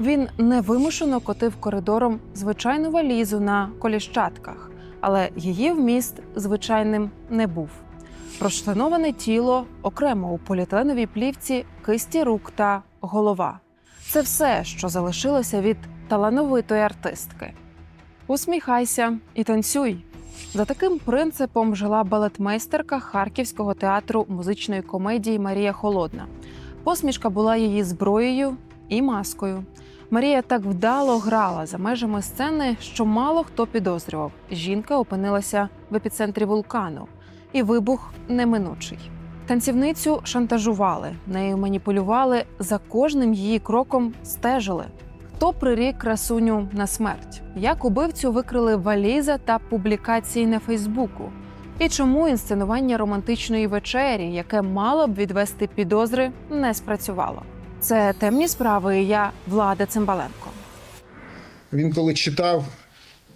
Він невимушено котив коридором звичайну валізу на коліщатках, але її вміст звичайним не був. Розчленоване тіло окремо у поліетиленовій плівці, кисті рук та голова. Це все, що залишилося від талановитої артистки. Усміхайся і танцюй. За таким принципом жила балетмейстерка Харківського театру музичної комедії Марія Холодна. Посмішка була її зброєю і маскою. Марія так вдало грала за межами сцени, що мало хто підозрював. Жінка опинилася в епіцентрі вулкану, і вибух неминучий. Танцівницю шантажували, нею маніпулювали, за кожним її кроком стежили. Хто прирік красуню на смерть? Як убивцю викрили валіза та публікації на Фейсбуку? І чому інсценування романтичної вечері, яке мало б відвести підозри, не спрацювало? Це темні справи. і Я Влада Цимбаленко. Він коли читав,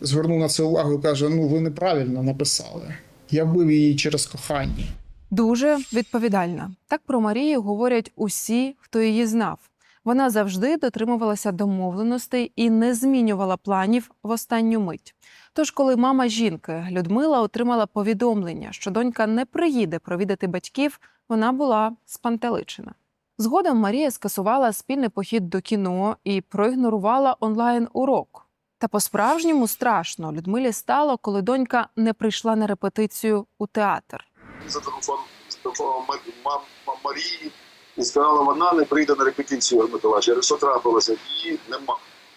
звернув на це увагу і каже: Ну, ви неправильно написали. Я вбив її через кохання. Дуже відповідальна. Так про Марію говорять усі, хто її знав. Вона завжди дотримувалася домовленостей і не змінювала планів в останню мить. Тож, коли мама жінки Людмила отримала повідомлення, що донька не приїде провідати батьків, вона була спантеличена. Згодом Марія скасувала спільний похід до кіно і проігнорувала онлайн урок. Та по-справжньому страшно Людмилі стало, коли донька не прийшла на репетицію у театр. зателефонував зателефонував мам, Марії і сказала, вона не прийде на репетицію Миколаївич. Через що трапилося? Її нема.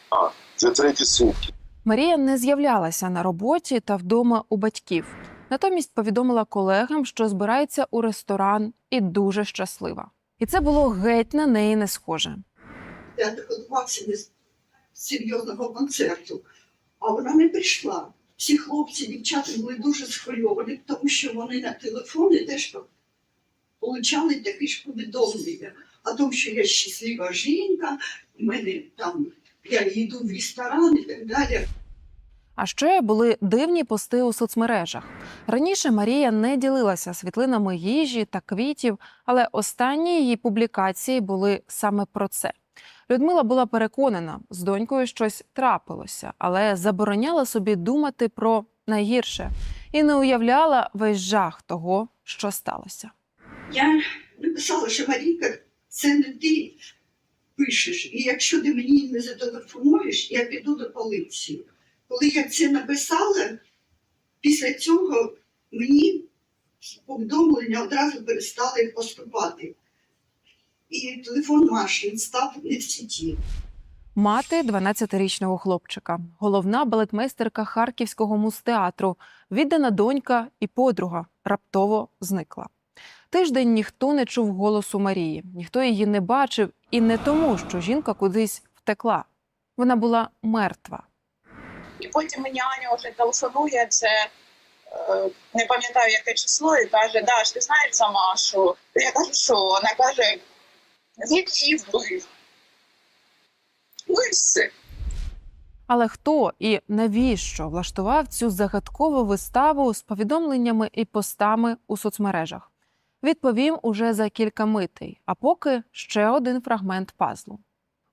А, це треті сутки. Марія не з'являлася на роботі та вдома у батьків. Натомість повідомила колегам, що збирається у ресторан і дуже щаслива. І це було геть на неї не схоже. театр готувався до серйозного концерту, а вона не прийшла. Всі хлопці, дівчата були дуже схвильовані, тому що вони на телефони теж отримали такі ж повідомлення о тому, що я щаслива жінка, в мене там я йду в ресторан і так далі. А ще були дивні пости у соцмережах. Раніше Марія не ділилася світлинами їжі та квітів, але останні її публікації були саме про це. Людмила була переконана, з донькою щось трапилося, але забороняла собі думати про найгірше і не уявляла весь жах того, що сталося. Я написала, що Марійка, це не ти пишеш. І якщо ти мені не зателефонуєш, я піду до поліції. Коли я це написала, після цього мені повідомлення одразу перестали поступати. І телефон Маші став не в сіті. Мати 12-річного хлопчика, головна балетмейстерка Харківського музтеатру, віддана донька і подруга раптово зникла. Тиждень ніхто не чув голосу Марії, ніхто її не бачив, і не тому, що жінка кудись втекла. Вона була мертва. І потім мені Аня вже телефонує, це е, не пам'ятаю яке число, і каже, Даш, ти знаєш за Машу? Я кажу, що? Вона каже, він її вбив. Ну і все. Але хто і навіщо влаштував цю загадкову виставу з повідомленнями і постами у соцмережах? Відповім уже за кілька митей, а поки ще один фрагмент пазлу.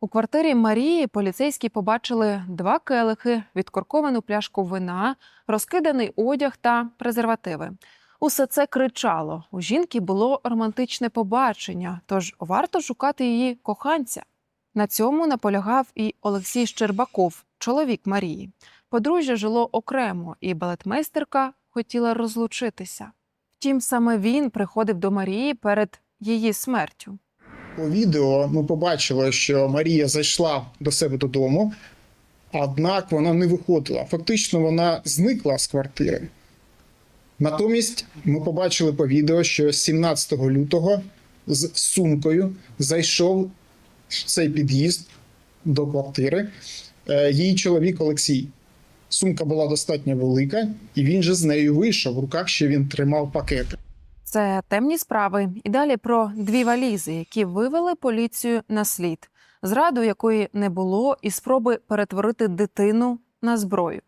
У квартирі Марії поліцейські побачили два келихи, відкорковану пляшку вина, розкиданий одяг та презервативи. Усе це кричало. У жінки було романтичне побачення, тож варто шукати її коханця. На цьому наполягав і Олексій Щербаков, чоловік Марії. Подружжя жило окремо, і балетмейстерка хотіла розлучитися. Втім, саме він приходив до Марії перед її смертю. По відео ми побачили, що Марія зайшла до себе додому, однак вона не виходила. Фактично, вона зникла з квартири. Натомість ми побачили по відео, що 17 лютого з сумкою зайшов цей під'їзд до квартири е, її чоловік Олексій. Сумка була достатньо велика, і він же з нею вийшов. В руках ще він тримав пакети. Це темні справи. І далі про дві валізи, які вивели поліцію на слід, зраду якої не було, і спроби перетворити дитину на зброю.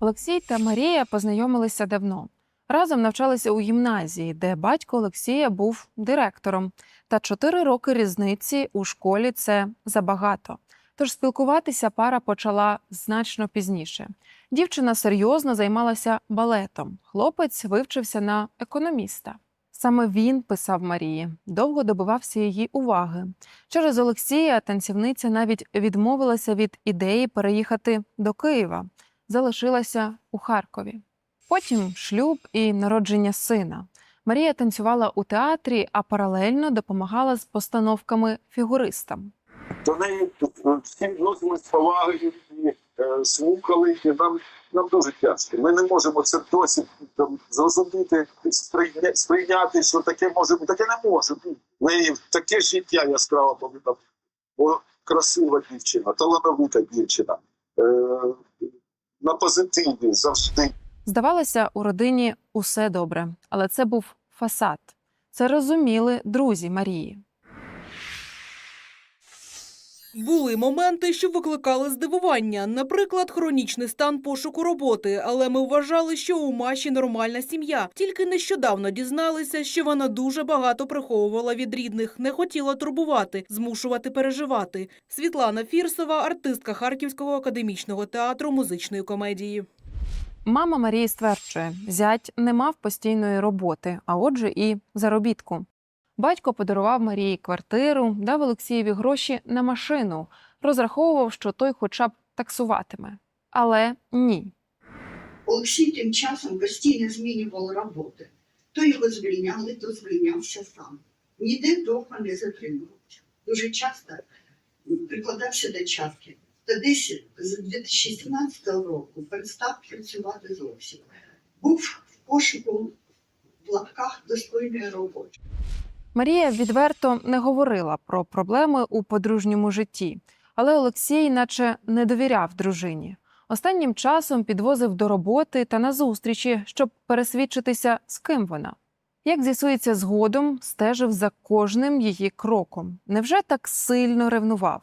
Олексій та Марія познайомилися давно. Разом навчалися у гімназії, де батько Олексія був директором. Та чотири роки різниці у школі це забагато. Тож спілкуватися пара почала значно пізніше. Дівчина серйозно займалася балетом. Хлопець вивчився на економіста. Саме він писав Марії, довго добивався її уваги. Через Олексія танцівниця навіть відмовилася від ідеї переїхати до Києва, залишилася у Харкові. Потім шлюб і народження сина. Марія танцювала у театрі, а паралельно допомагала з постановками фігуристам. До неї е, всі відносились з повагою і е, слухали. І нам, нам дуже тяжко. Ми не можемо це досі там, зрозуміти, сприйня, сприйняти, що таке може бути. Таке не може бути. Неї таке життя яскраво повинна бо красива дівчина, талановита дівчина. Е, на позитиві завжди. Здавалося, у родині усе добре, але це був фасад. Це розуміли друзі Марії. Були моменти, що викликали здивування, наприклад, хронічний стан пошуку роботи. Але ми вважали, що у Маші нормальна сім'я. Тільки нещодавно дізналися, що вона дуже багато приховувала від рідних, не хотіла турбувати, змушувати переживати. Світлана Фірсова, артистка Харківського академічного театру музичної комедії. Мама Марії стверджує, зять не мав постійної роботи, а отже, і заробітку. Батько подарував Марії квартиру, дав Олексієві гроші на машину, розраховував, що той хоча б таксуватиме. Але ні. Олексій тим часом постійно змінював роботи. То його звільняли, то звільнявся сам. Ніде довго не затримувався. Дуже часто прикладався до часки. Та десь з 2017 року перестав працювати зовсім. Був в пошуку в лапках достойної роботи. Марія відверто не говорила про проблеми у подружньому житті, але Олексій, наче не довіряв дружині. Останнім часом підвозив до роботи та на зустрічі, щоб пересвідчитися, з ким вона. Як з'ясується згодом, стежив за кожним її кроком. Невже так сильно ревнував?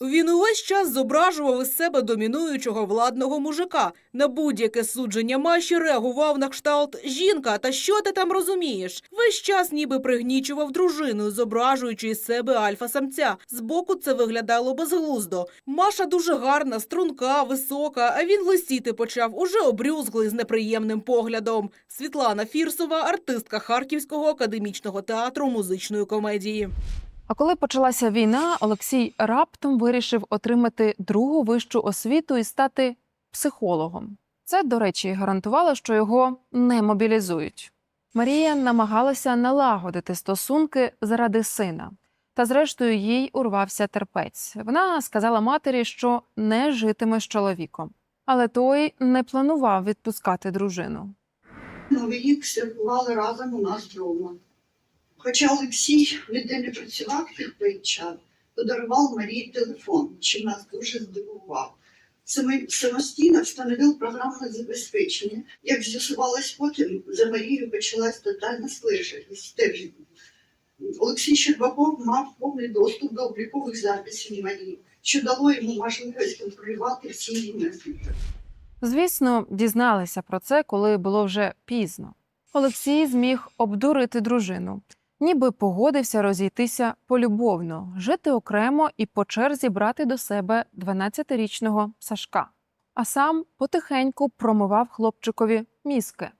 Він увесь час зображував із себе домінуючого владного мужика. На будь-яке судження Маші реагував на кшталт «Жінка, та що ти там розумієш?» Весь час ніби пригнічував дружину, зображуючи із себе альфа-самця. Збоку це виглядало безглуздо. Маша дуже гарна, струнка, висока, а він лисіти почав, уже обрюзглий з неприємним поглядом. Світлана Фірсова, артистка Харківського академічного театру музичної комедії. А коли почалася війна, Олексій раптом вирішив отримати другу вищу освіту і стати психологом. Це, до речі, гарантувало, що його не мобілізують. Марія намагалася налагодити стосунки заради сина. Та зрештою їй урвався терпець. Вона сказала матері, що не житиме з чоловіком. Але той не планував відпускати дружину. Новий рік святкували разом у нас вдома. Хоча Олексій ніде не працював під той час, подарував Марії телефон, що нас дуже здивував. Самостійно встановив програмне забезпечення. Як з'ясувалось потім, за Марією почалась тотальна стеження. Олексій Щербаков мав повний доступ до облікових записів Марії, що дало йому можливість контролювати всі її меседжі. Звісно, дізналися про це, коли було вже пізно. Олексій зміг обдурити дружину, ніби погодився розійтися полюбовно, жити окремо і по черзі брати до себе 12-річного Сашка. А сам потихеньку промивав хлопчикові мізки.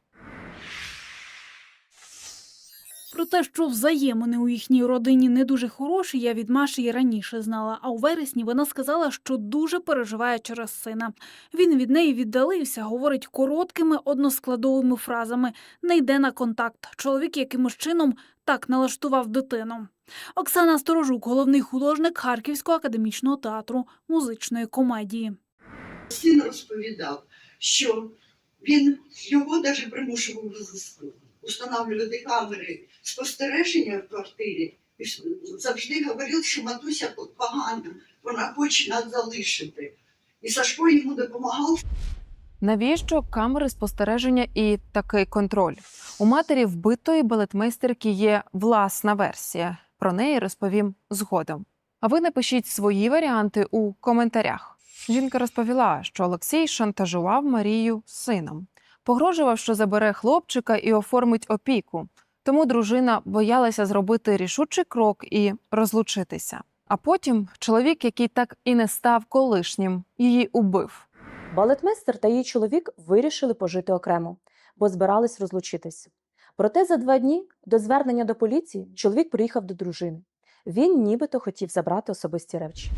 Про те, що взаємини у їхній родині не дуже хороші, я від Маші і раніше знала. А у вересні вона сказала, що дуже переживає через сина. Він від неї віддалився, говорить короткими односкладовими фразами, не йде на контакт. Чоловік якимось чином так налаштував дитину. Оксана Сторожук, головний художник Харківського академічного театру музичної комедії. Син розповідав, що він його навіть примушував встановлювати камери спостереження в квартирі. І завжди говорив, що матуся погана, вона хоче нас залишити. І Сашко йому допомагав Навіщо камери спостереження і такий контроль? У матері вбитої балетмейстерки є власна версія. Про неї розповім згодом. А ви напишіть свої варіанти у коментарях. Жінка розповіла, що Олексій шантажував Марію сином, погрожував, що забере хлопчика і оформить опіку. Тому дружина боялася зробити рішучий крок і розлучитися. А потім чоловік, який так і не став колишнім, її убив. Балетмейстер та її чоловік вирішили пожити окремо, бо збирались розлучитись. Проте за два дні до звернення до поліції чоловік приїхав до дружини. Він нібито хотів забрати особисті речі.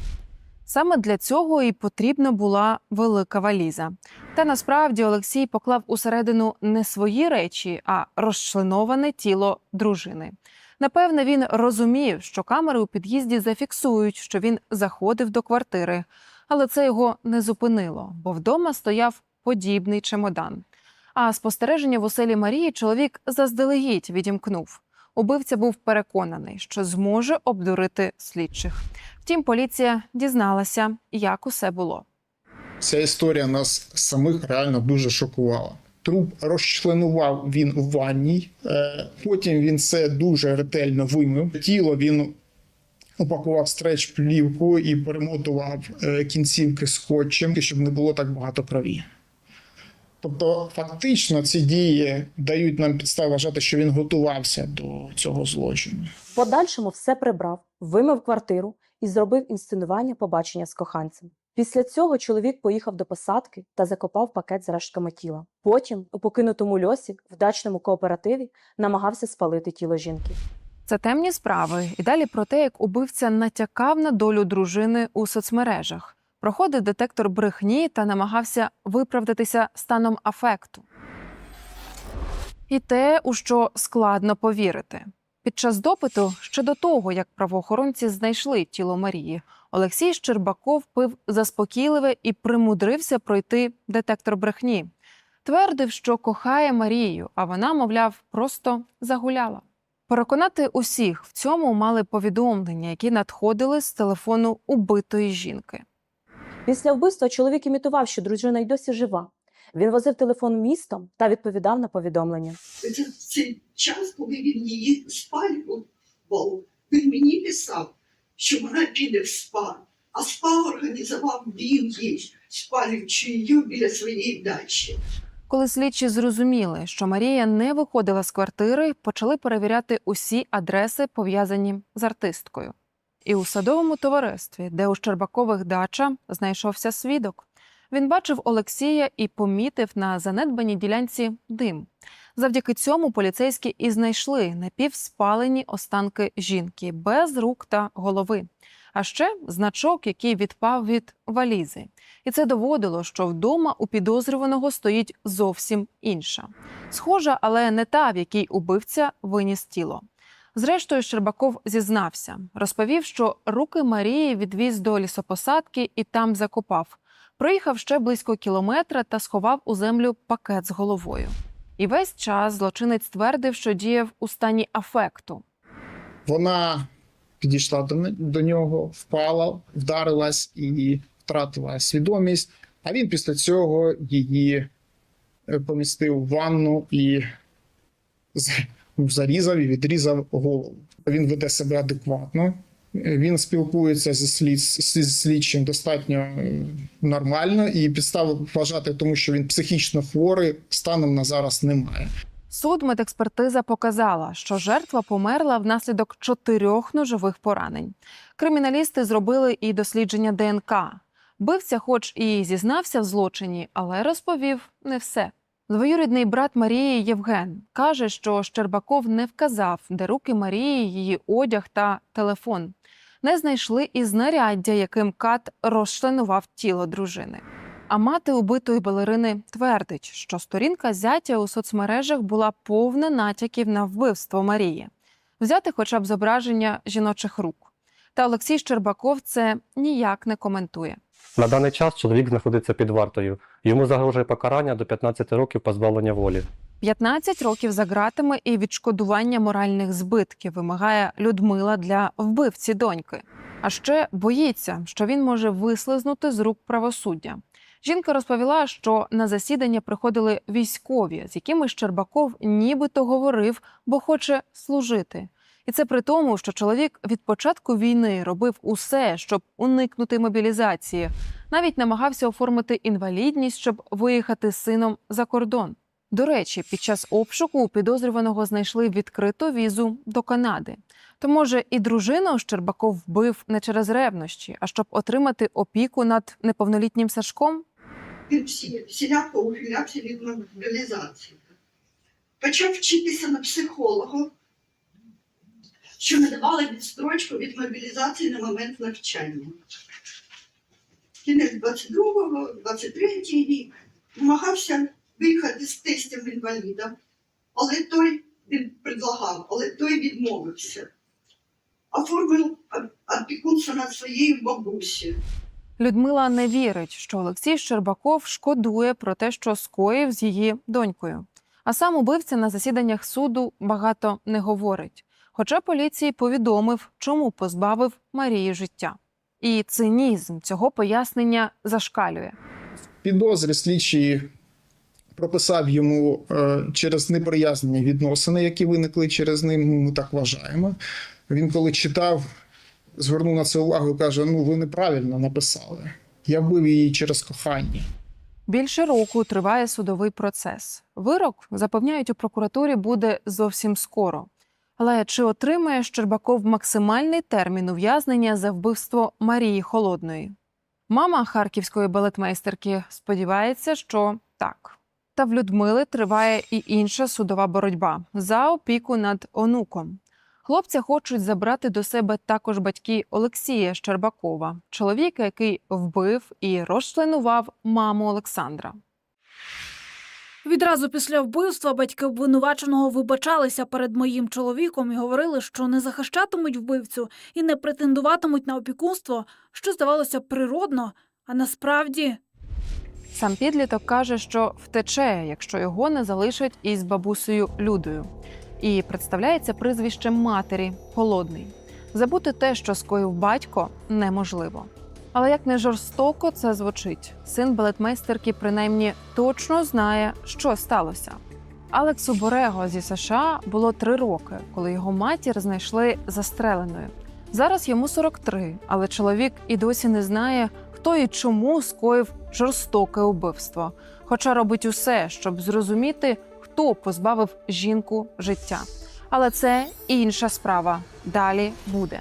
Саме для цього і потрібна була велика валіза. Та насправді Олексій поклав усередину не свої речі, а розчленоване тіло дружини. Напевне, він розумів, що камери у під'їзді зафіксують, що він заходив до квартири, але це його не зупинило, бо вдома стояв подібний чемодан. А спостереження в оселі Марії чоловік заздалегідь відімкнув. Убивця був переконаний, що зможе обдурити слідчих. Втім, поліція дізналася, як усе було. Ця історія нас самих реально дуже шокувала. Труп розчленував він у ванній, е, потім він це дуже ретельно вимив. Тіло він упакував стреч плівку і перемотував е, кінцівки скотчем, щоб не було так багато крові. Тобто, фактично, ці дії дають нам підстави вважати, що він готувався до цього злочину. Подальшому все прибрав, вимив квартиру і зробив інсценування побачення з коханцем. Після цього чоловік поїхав до посадки та закопав пакет з рештками тіла. Потім, у покинутому льосі, в дачному кооперативі, намагався спалити тіло жінки. Це темні справи. І далі про те, як убивця натякав на долю дружини у соцмережах, проходив детектор брехні та намагався виправдатися станом афекту. І те, у що складно повірити. Під час допиту, ще до того, як правоохоронці знайшли тіло Марії, Олексій Щербаков пив заспокійливе і примудрився пройти детектор брехні. Твердив, що кохає Марію, а вона, мовляв, просто загуляла. Переконати усіх в цьому мали повідомлення, які надходили з телефону убитої жінки. Після вбивства чоловік імітував, що дружина й досі жива. Він возив телефон містом та відповідав на повідомлення. Це цей час, коли він її спалював, він мені писав, що вона піде в спа. А спа організував він їй, спалюючи її біля своєї дачі. Коли слідчі зрозуміли, що Марія не виходила з квартири, почали перевіряти усі адреси, пов'язані з артисткою. І у садовому товаристві, де у Щербакових дача, знайшовся свідок. Він бачив Олексія і помітив на занедбаній ділянці дим. Завдяки цьому поліцейські і знайшли напівспалені останки жінки без рук та голови. А ще значок, який відпав від валізи. І це доводило, що вдома у підозрюваного стоїть зовсім інша. Схожа, але не та, в якій убивця виніс тіло. Зрештою, Щербаков зізнався, розповів, що руки Марії відвіз до лісопосадки і там закопав. Проїхав ще близько кілометра та сховав у землю пакет з головою. І весь час злочинець твердив, що діяв у стані афекту. Вона підійшла до, до нього, впала, вдарилась і втратила свідомість. А він після цього її е, помістив в ванну і зарізав і відрізав голову. Він веде себе адекватно. Він спілкується зі, слід, зі слідчим достатньо е, нормально, і підстави вважати, тому що він психічно хворий, станом на зараз немає. Суд медекспертиза показала, що жертва померла внаслідок чотирьох ножових поранень. Криміналісти зробили і дослідження ДНК. Бивця, хоч і зізнався в злочині, але розповів не все. Двоюрідний брат Марії Євген каже, що Щербаков не вказав, де руки Марії, її одяг та телефон. Не знайшли і знаряддя, яким кат розчленував тіло дружини. А мати убитої балерини твердить, що сторінка зятя у соцмережах була повна натяків на вбивство Марії. Взяти хоча б зображення жіночих рук. Та Олексій Щербаков це ніяк не коментує. На даний час чоловік знаходиться під вартою. Йому загрожує покарання до 15 років позбавлення волі. 15 років за ґратами і відшкодування моральних збитків вимагає Людмила для вбивці доньки. А ще боїться, що він може вислизнути з рук правосуддя. Жінка розповіла, що на засідання приходили військові, з якими Щербаков нібито говорив, бо хоче служити. І це при тому, що чоловік від початку війни робив усе, щоб уникнути мобілізації, навіть намагався оформити інвалідність, щоб виїхати з сином за кордон. До речі, під час обшуку підозрюваного знайшли відкриту візу до Канади. То може і дружину Щербаков вбив не через ревнощі, а щоб отримати опіку над неповнолітнім Сашком? Він всі, всіляко ухилявся від мобілізації. Почав вчитися на психолога, що не давала відстрочку від мобілізації на момент навчання. Кінець 22-го, 23-й рік намагався виїхати з тестем інваліда, але той він предлагав, але той відмовився. Оформив опікунство над своєю бабусею. Людмила не вірить, що Олексій Щербаков шкодує про те, що скоїв з її донькою. А сам убивця на засіданнях суду багато не говорить. Хоча поліції повідомив, чому позбавив Марії життя. І цинізм цього пояснення зашкалює. підозрі слідчий прописав йому е, через неприязнені відносини, які виникли через ним. Ми так вважаємо. Він, коли читав, звернув на це увагу і каже: Ну, ви неправильно написали. Я вбив її через кохання. Більше року триває судовий процес. Вирок, запевняють у прокуратурі, буде зовсім скоро. Але чи отримає Щербаков максимальний термін ув'язнення за вбивство Марії Холодної? Мама харківської балетмейстерки сподівається, що так. Та в Людмили триває і інша судова боротьба за опіку над онуком. Хлопця хочуть забрати до себе також батьки Олексія Щербакова, чоловіка, який вбив і розчленував маму Олександра. Відразу після вбивства батьки обвинуваченого вибачалися перед моїм чоловіком і говорили, що не захищатимуть вбивцю і не претендуватимуть на опікунство, що здавалося природно, а насправді Сам підліток каже, що втече, якщо його не залишать із бабусею Людою, і представляється прізвищем матері Холодний. Забути те, що скоїв батько, неможливо. Але як не жорстоко це звучить, син балетмейстерки принаймні точно знає, що сталося. Алексу Борего зі США було три роки, коли його матір знайшли застреленою. Зараз йому 43, але чоловік і досі не знає, хто і чому скоїв жорстоке убивство, хоча робить усе, щоб зрозуміти, хто позбавив жінку життя. Але це інша справа. Далі буде.